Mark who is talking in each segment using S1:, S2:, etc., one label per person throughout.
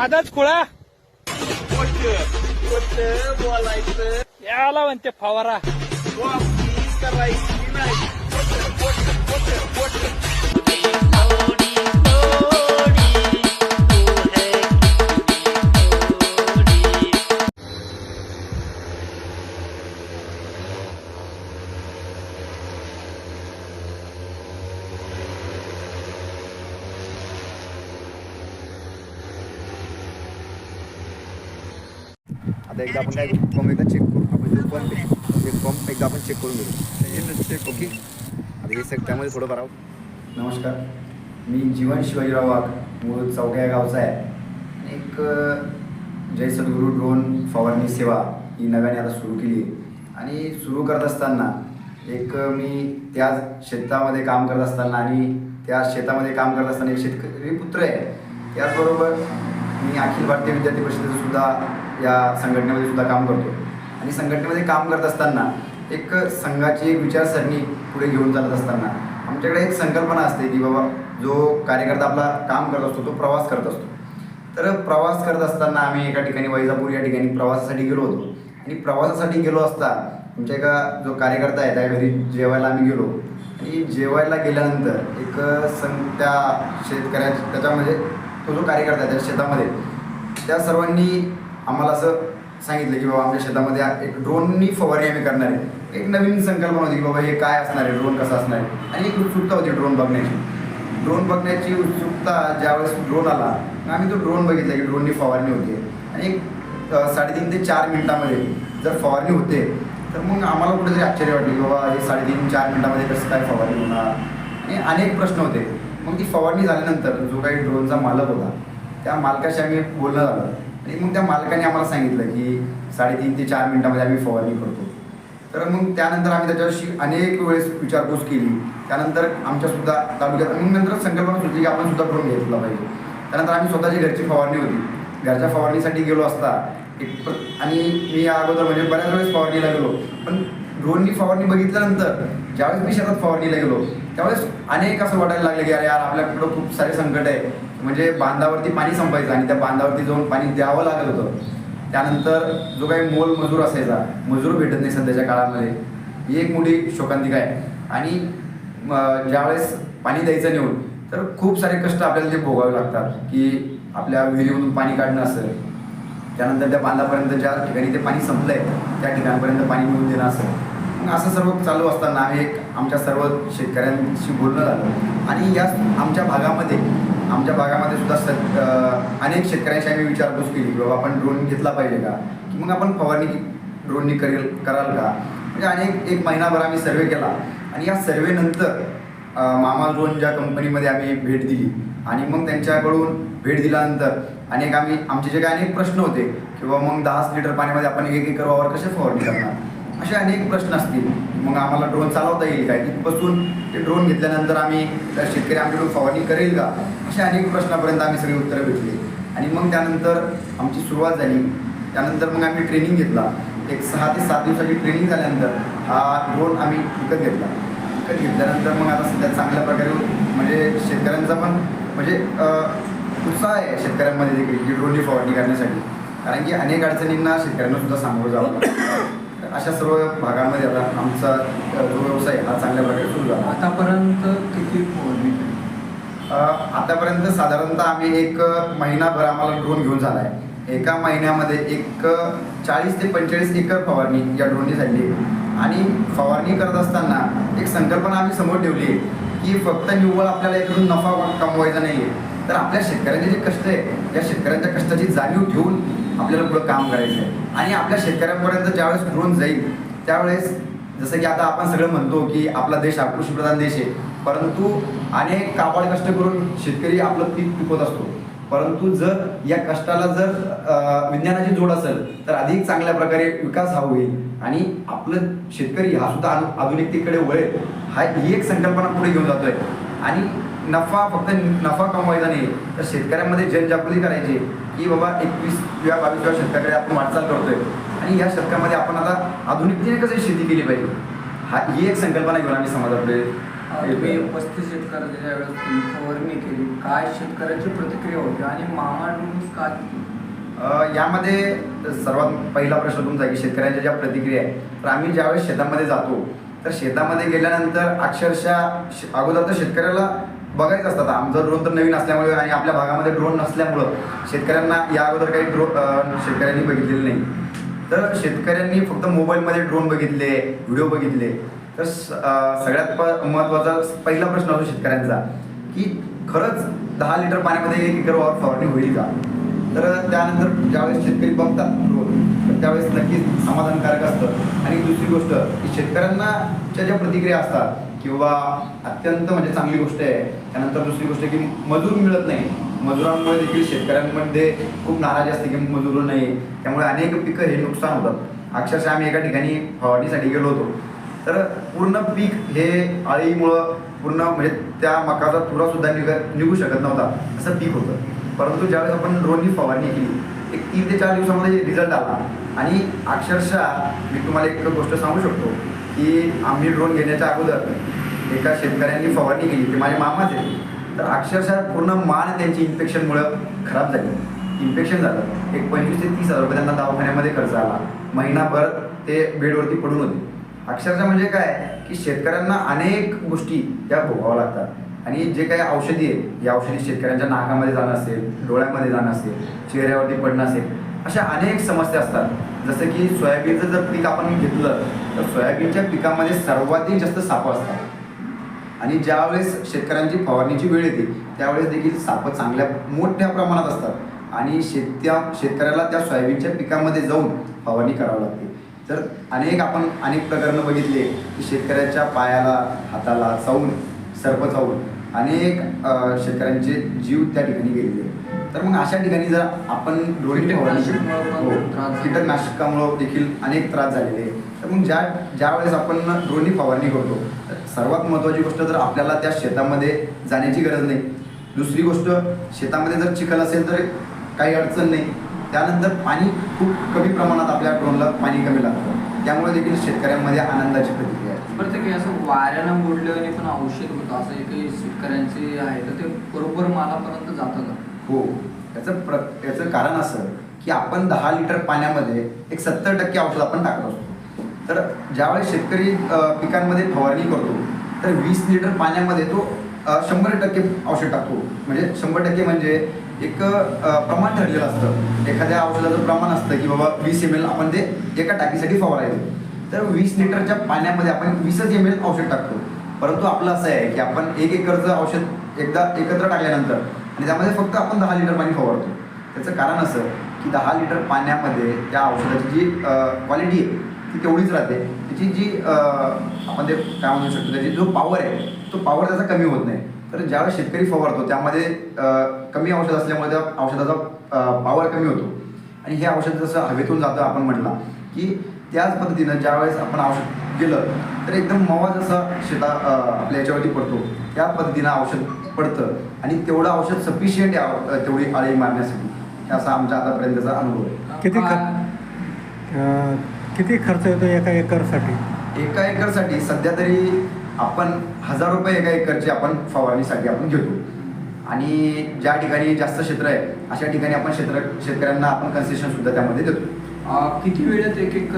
S1: दादाच खुळा
S2: बोलायचं
S1: याला म्हणते फवारा.
S2: करायची नाही.
S3: आता एकदा आपण काय पंप एकदा चेक करू. आपण जो आहे ते पंप एकदा आपण चेक करून घेऊ. चेक ओके आता हे सग त्यामध्ये थोडं भरावं नमस्कार. मी जीवन शिवाजीराव वाघ मूळ चौक्या या गावचा आहे. आणि एक जय सद्गुरू ड्रोन फवारणी सेवा ही नव्याने आता सुरू केली आहे. आणि सुरू करत असताना एक मी त्या शेतामध्ये काम करत असताना आणि त्या शेतामध्ये काम करत असताना एक शेतकरी पुत्र आहे. त्याचबरोबर मी अखिल भारतीय विद्यार्थी परिषदेचं सुद्धा या संघटनेमध्ये सुद्धा काम करतो आणि संघटनेमध्ये काम करत असताना एक संघाची एक विचारसरणी पुढे घेऊन चालत असताना आमच्याकडे एक संकल्पना असते की बाबा जो कार्यकर्ता आपला काम करत असतो तो प्रवास करत असतो. तर प्रवास करत असताना आम्ही एका ठिकाणी वैजापूर या ठिकाणी प्रवासासाठी गेलो होतो. आणि प्रवासासाठी गेलो असता आमच्या एका जो कार्यकर्ता आहे त्या घरी जेवायला आम्ही गेलो. आणि जेवायला गेल्यानंतर एक सं त्या शेतकऱ्या त्याच्यामध्ये तो जो कार्यकर्ता आहे त्या शेतामध्ये त्या सर्वांनी आम्हाला असं सांगितलं की बाबा आमच्या शेतामध्ये एक ड्रोननी फवारणी आम्ही करणार आहे. एक नवीन संकल्पना होती की बाबा हे काय असणार आहे? ड्रोन कसा असणार आहे? आणि एक उत्सुकता होती ड्रोन बघण्याची. ड्रोन बघण्याची उत्सुकता ज्यावेळेस ड्रोन आला आम्ही तो ड्रोन बघितला की ड्रोननी फवारणी होते. आणि एक साडेतीन ते चार मिनिटामध्ये जर फवारणी होते तर मग आम्हाला कुठेतरी आश्चर्य वाटले की बाबा हे साडेतीन चार मिनिटामध्ये कसं काय फवारणी होणार? आणि अनेक प्रश्न होते. मग ती फवारणी झाल्यानंतर जो काही ड्रोनचा मालक होता त्या मालकाशी आम्ही बोलणं झालं. आणि मग त्या मालकाने आम्हाला सांगितलं की साडेतीन ते चार मिनिटामध्ये आम्ही फवारणी करतो. तर मग त्यानंतर आम्ही त्याच्याशी अनेक वेळेस विचारपूस केली. त्यानंतर आमच्यासुद्धा तालुक्यात मग नंतर संकल्पना सुचली की आपण सुद्धा घेतलं घेतला पाहिजे. त्यानंतर आम्ही स्वतःची घरची फवारणी होती. घरच्या फवारणीसाठी गेलो असता. एक आणि मी या अगोदर म्हणजे बऱ्याच वेळेस फवारणीला गेलो. पण ड्रोननी फवारणी बघितल्यानंतर ज्यावेळेस मी शेतात फवारणीला गेलो त्यावेळेस अनेक असं वाटायला लागलं की अरे यार आपल्याकडं खूप सारे संकट आहे. म्हणजे बांधावरती पाणी संपायचं आणि त्या बांधावरती जाऊन पाणी द्यावं लागत होतं. त्यानंतर जो काही मोल मजूर असायचा मजूर भेटत नाही सध्याच्या काळामध्ये. ही एक मोठी शोकांतिका आहे. आणि ज्यावेळेस पाणी द्यायचं नेऊन तर खूप सारे कष्ट आपल्याला ते भोगावे लागतात की आपल्या विहिरीमधून पाणी काढणं असेल त्यानंतर त्या बांधापर्यंत ज्या ठिकाणी ते पाणी संपलंय त्या ठिकाणपर्यंत पाणी मिळून देणं असेल. असं सर्व चालू असताना आम्ही एक आमच्या सर्व शेतकऱ्यांशी बोलणं झालं. आणि या आमच्या भागामध्ये आमच्या भागामध्ये सुद्धा स अनेक शेतकऱ्यांशी आम्ही विचारपूस केली की बाबा आपण ड्रोन घेतला पाहिजे का? की मग आपण फवारणी ड्रोननी करेल कराल का? म्हणजे अनेक एक महिनाभर आम्ही सर्वे केला. आणि या सर्वेनंतर मामा ड्रोन ज्या कंपनीमध्ये आम्ही भेट दिली. आणि मग त्यांच्याकडून भेट दिल्यानंतर अनेक आम्ही आमचे जे काही अनेक प्रश्न होते किंवा मग दहा लिटर पाण्यामध्ये आपण एक एकर वावर कसे फवारणी करणार? असे अनेक प्रश्न असतील. मग आम्हाला ड्रोन चालवता येईल का? तिथपासून ते ड्रोन घेतल्यानंतर आम्ही त्या शेतकरी आमच्याकडून फवारणी करेल का? अशा अनेक प्रश्नापर्यंत आम्ही सगळी उत्तरं भेटली. आणि मग त्यानंतर आमची सुरुवात झाली. त्यानंतर मग आम्ही ट्रेनिंग घेतला. एक सहा ते सात दिवसाची ट्रेनिंग झाल्यानंतर हा ड्रोन आम्ही विकत घेतला. विकत घेतल्यानंतर मग आता सध्या चांगल्या प्रकारे म्हणजे शेतकऱ्यांचा पण म्हणजे उत्साह आहे शेतकऱ्यांमध्ये देखील की ड्रोनची फवारणी करण्यासाठी. कारण की अनेक अडचणींना शेतकऱ्यांना सुद्धा सामोरं जावं अशा सर्व भागांमध्ये आता आमचा जो व्यवसाय हा चांगल्या प्रकारे सुरू झाला.
S4: आतापर्यंत किती
S3: आतापर्यंत साधारणतः आम्ही एक महिनाभर आम्हाला ड्रोन घेऊन झाला आहे एका महिन्यामध्ये एक चाळीस ते पंचेचाळीस एकर फवारणी या ड्रोननी झाली आहे. आणि फवारणी करत असताना एक संकल्पना आम्ही समोर ठेवली आहे की फक्त निव्वळ आपल्याला याच्यातून नफा कमवायचा नाही आहे तर आपल्या शेतकऱ्यांचे जे कष्ट आहे त्या शेतकऱ्यांच्या कष्टाची जाणीव ठेवून आपल्याला पुढं काम करायचं आहे आणि आपल्या शेतकऱ्यांपर्यंत ज्यावेळेस ड्रोन जाईल त्यावेळेस जसं की आता आपण सगळं म्हणतो की आपला देश हा कृषीप्रधान देश आहे. परंतु अनेक काबाड कष्ट करून शेतकरी आपलं पीक पिकवत असतो. परंतु जर या कष्टाला जर विज्ञानाची जोड असेल तर अधिक चांगल्या प्रकारे विकास हा होईल. आणि आपलं शेतकरी हा सुद्धा आधुनिकतेकडे वळेल. हा ही एक संकल्पना पुढे घेऊन जातोय. आणि नफा फक्त नफा कमवायचा नाही. तर शेतकऱ्यांमध्ये जनजागृती करायची. की बाबा एकवीस किंवा बावीसव्या शतकाकडे आपण वाटचाल करतोय. आणि या शतकामध्ये आपण आता आधुनिकतेने कसं शेती केली पाहिजे? हा ही एक संकल्पना घेऊन आम्ही समाजापुढे
S4: तुम्ही पस्तीस शेतकऱ्याच्या ज्यावेळेस फवारणी केली काय शेतकऱ्याची प्रतिक्रिया होती आणि मामा डोस का
S3: यामध्ये सर्वात पहिला प्रश्न तुमचा की शेतकऱ्यांच्या ज्या प्रतिक्रिया आहे तर आम्ही ज्यावेळेस शेतामध्ये जातो तर शेतामध्ये गेल्यानंतर अक्षरशः अगोदर तर शेतकऱ्याला बघायचं असतात आमचं ड्रोन तर नवीन असल्यामुळे आणि आपल्या भागामध्ये ड्रोन नसल्यामुळं शेतकऱ्यांना या अगोदर काही ड्रो शेतकऱ्यांनी बघितलेलं नाही. तर शेतकऱ्यांनी फक्त मोबाईलमध्ये ड्रोन बघितले व्हिडिओ बघितले. तर सगळ्यात प महत्त्वाचा पहिला प्रश्न असतो शेतकऱ्यांचा की खरंच दहा लिटर पाण्यामध्ये एक एकर वावर फवारणी होईल का? तर त्यानंतर ज्यावेळेस शेतकरी बघतात ड्रोन तर त्यावेळेस नक्कीच समाधानकारक असतं. आणि दुसरी गोष्ट की शेतकऱ्यांनाच्या ज्या प्रतिक्रिया असतात किंवा अत्यंत म्हणजे चांगली गोष्ट आहे. त्यानंतर दुसरी गोष्ट की मजूर मिळत नाही. मजुरांमुळे देखील शेतकऱ्यांमध्ये खूप नाराजी असते की मजूर नाही. त्यामुळे अनेक पिकं हे नुकसान होतात. अक्षरशः आम्ही एका ठिकाणी फवारणीसाठी गेलो होतो. तर पूर्ण पीक हे आळीमुळं पूर्ण म्हणजे त्या मकाचा तुरा सुद्धा निघ निघू शकत नव्हता. असं पीक होतं. परंतु ज्यावेळेस आपण ड्रोननी फवारणी केली एक तीन ते चार दिवसामध्ये रिझल्ट आला. आणि अक्षरशः मी तुम्हाला एक गोष्ट सांगू शकतो की आम्ही ड्रोन घेण्याच्या अगोदर एका शेतकऱ्यांनी फवारणी केली ते माझे मामाच आहे तर अक्षरशः पूर्ण मान त्यांची इन्फेक्शनमुळं खराब झाली. इन्फेक्शन झालं. एक पंचवीस ते तीस हजार रुपये त्यांना दवाखान्यामध्ये खर्च आला. महिनाभर ते बेडवरती पडून होते. अक्षरशः म्हणजे काय? की शेतकऱ्यांना अनेक गोष्टी त्या भोगाव्या लागतात. आणि जे काही औषधी आहे या औषधी शेतकऱ्यांच्या नाकामध्ये जाणं असेल डोळ्यामध्ये जाणं असेल चेहऱ्यावरती पडणं असेल अशा अनेक समस्या असतात. जसं की सोयाबीनचं जर पीक आपण घेतलं तर सोयाबीनच्या पिकामध्ये सर्वाधिक जास्त साप असतात. आणि ज्यावेळेस शेतकऱ्यांची फवारणीची वेळ येते त्यावेळेस देखील साप चांगल्या मोठ्या प्रमाणात असतात आणि शेत्या शेतकऱ्याला त्या सोयाबीनच्या पिकामध्ये जाऊन फवारणी करावी लागते तर अनेक आपण अनेक प्रकरणं बघितले की शेतकऱ्याच्या पायाला हाताला चावून सर्प चावून अनेक शेतकऱ्यांचे जीव त्या ठिकाणी गेलेले तर मग अशा ठिकाणी जर आपण डोळी
S4: कीटकनाशकामुळं
S3: हो. कीटकनाशकामुळं देखील अनेक त्रास झालेले. तर मग ज्या ज्या वेळेस आपण ड्रोनी फवारणी करतो सर्वात महत्त्वाची गोष्ट तर आपल्याला त्या शेतामध्ये जाण्याची गरज नाही दुसरी गोष्ट शेतामध्ये जर चिखल असेल तर काही अडचण नाही. त्यानंतर पाणी खूप कमी प्रमाणात आपल्या ड्रोनला पाणी कमी लागतं. त्यामुळे देखील शेतकऱ्यांमध्ये आनंदाची प्रतिक्रिया आहे.
S4: बरं ते काही असं वाऱ्यानं मोडल्याने पण औषध होतं. असं एकही शेतकऱ्यांचे आहे तर ते बरोबर मालापर्यंत जातं का?
S3: हो. याचं प्र याचं कारण असं की आपण दहा लिटर पाण्यामध्ये एक सत्तर टक्के औषध आपण टाकत असतो. तर ज्यावेळेस शेतकरी पिकांमध्ये फवारणी करतो तर वीस लिटर पाण्यामध्ये तो शंभर टक्के औषध टाकतो. म्हणजे शंभर टक्के म्हणजे एक प्रमाण ठरलेलं असतं. एखाद्या औषधाचं प्रमाण असतं की बाबा वीस एम एल आपण ते एका टाकीसाठी फवारायचं. तर वीस लिटरच्या पाण्यामध्ये आपण वीसच एम एल औषध टाकतो. परंतु आपलं असं आहे की आपण एक एकरचं औषध एकदा एकत्र टाकल्यानंतर आणि त्यामध्ये फक्त आपण दहा लिटर पाणी फवारतो. त्याचं कारण असं की दहा लिटर पाण्यामध्ये त्या औषधाची जी क्वालिटी आहे ती तेवढीच राहते. त्याची जी आपण ते काय म्हणू शकतो त्याची जो पॉवर आहे तो पॉवर त्याचा कमी होत नाही. तर ज्यावेळेस शेतकरी फवारतो त्यामध्ये कमी औषध असल्यामुळे त्या औषधाचा पॉवर कमी होतो. आणि हे औषध जसं हवेतून जातं आपण म्हटलं की त्याच पद्धतीनं ज्यावेळेस आपण औषध गेलं तर एकदम मवा जसा शेता आपल्या याच्यावरती पडतो त्या पद्धतीनं औषध पडतं. आणि तेवढं औषध सफिशियंट आहे तेवढी आळी मारण्यासाठी. असा आमच्या आतापर्यंतचा अनुभव आहे.
S1: किती किती खर्च येतो एका एकरसाठी?
S3: एका एकरसाठी सध्या तरी आपण हजार रुपये एका एकरची आपण फवारणीसाठी आपण घेतो. आणि ज्या ठिकाणी जास्त क्षेत्र आहे अशा ठिकाणी आपण क्षेत्र शेतकऱ्यांना आपण कन्सेशन सुद्धा त्यामध्ये देतो.
S4: अं, किती वेळात एक एक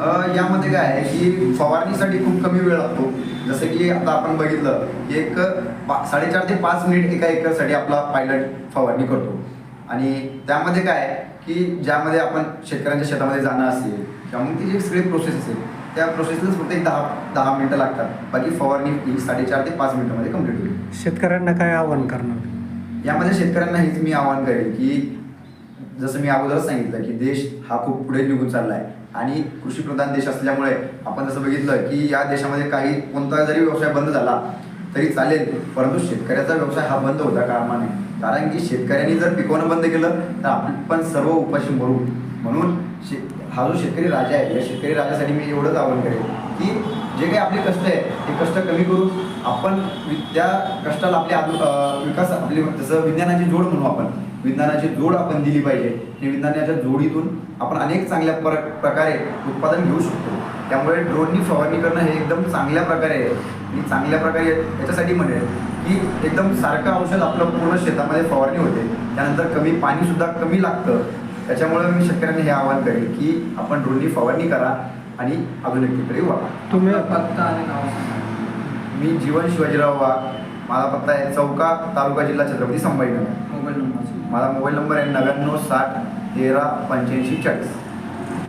S3: अ, यामध्ये काय आहे की फवारणीसाठी खूप कमी वेळ लागतो. जसं की आता आपण बघितलं की एक पा साडेचार ते पाच मिनिट एका एकरसाठी आपला पायलट फवारणी करतो. आणि त्यामध्ये काय आहे की ज्यामध्ये आपण शेतकऱ्यांच्या शेतामध्ये जाणं असेल किंवा मग ती जी सगळी प्रोसेस असेल त्या प्रोसेसलाच फक्त एक दहा दहा मिनटं लागतात. बाकी फवारणी ही साडेचार ते पाच मिनिटामध्ये कंप्लीट होईल.
S1: शेतकऱ्यांना काय आव्हान करणार?
S3: यामध्ये शेतकऱ्यांना हेच मी आवाहन करेन की जसं मी अगोदरच सांगितलं की देश हा खूप पुढे निघून चालला आहे आणि कृषीप्रधान देश असल्यामुळे आपण जसं बघितलं की या देशामध्ये काही कोणता जरी व्यवसाय बंद झाला तरी चालेल. परंतु शेतकऱ्याचा व्यवसाय हा बंद होता कामा नये कारण की शेतकऱ्यांनी जर पिकवणं बंद केलं तर आपण पण सर्व उपाशी मरू. म्हणून शे हा जो शेतकरी राजा आहे या शेतकरी राजासाठी मी एवढंच आवाहन करेन की जे काही आपले कष्ट आहे ते कष्ट कमी करू. आपण त्या कष्टाला आपल्या आजू- विकास आपली जसं विज्ञानाची जोड म्हणू आपण विज्ञानाची जोड आपण दिली पाहिजे. आणि विज्ञानाच्या जोडीतून आपण अनेक चांगल्या प्र प्रकारे उत्पादन घेऊ शकतो. त्यामुळे ड्रोननी फवारणी करणं हे एकदम चांगल्या प्रकारे आहे. मी चांगल्या प्रकारे याच्यासाठी म्हणेल की एकदम सारखं औषध आपलं पूर्ण शेतामध्ये फवारणी होते. त्यानंतर कमी पाणीसुद्धा कमी लागतं. त्याच्यामुळे मी शेतकऱ्यांना हे आवाहन करेल की आपण ड्रोननी फवारणी करा आणि आधुनिकतेकडे वळा
S1: तुम्ही
S4: पत्ता आणि नाव
S3: मी जीवन शिवाजीराव वाघ. माझा पत्ता आहे चौका तालुका जिल्हा छत्रपती संभाजीनगर.
S4: Mobile number.
S3: माझा मोबाईल नंबर आहे नव्याण्णव साठ तेरा पंच्याऐंशी चाळीस.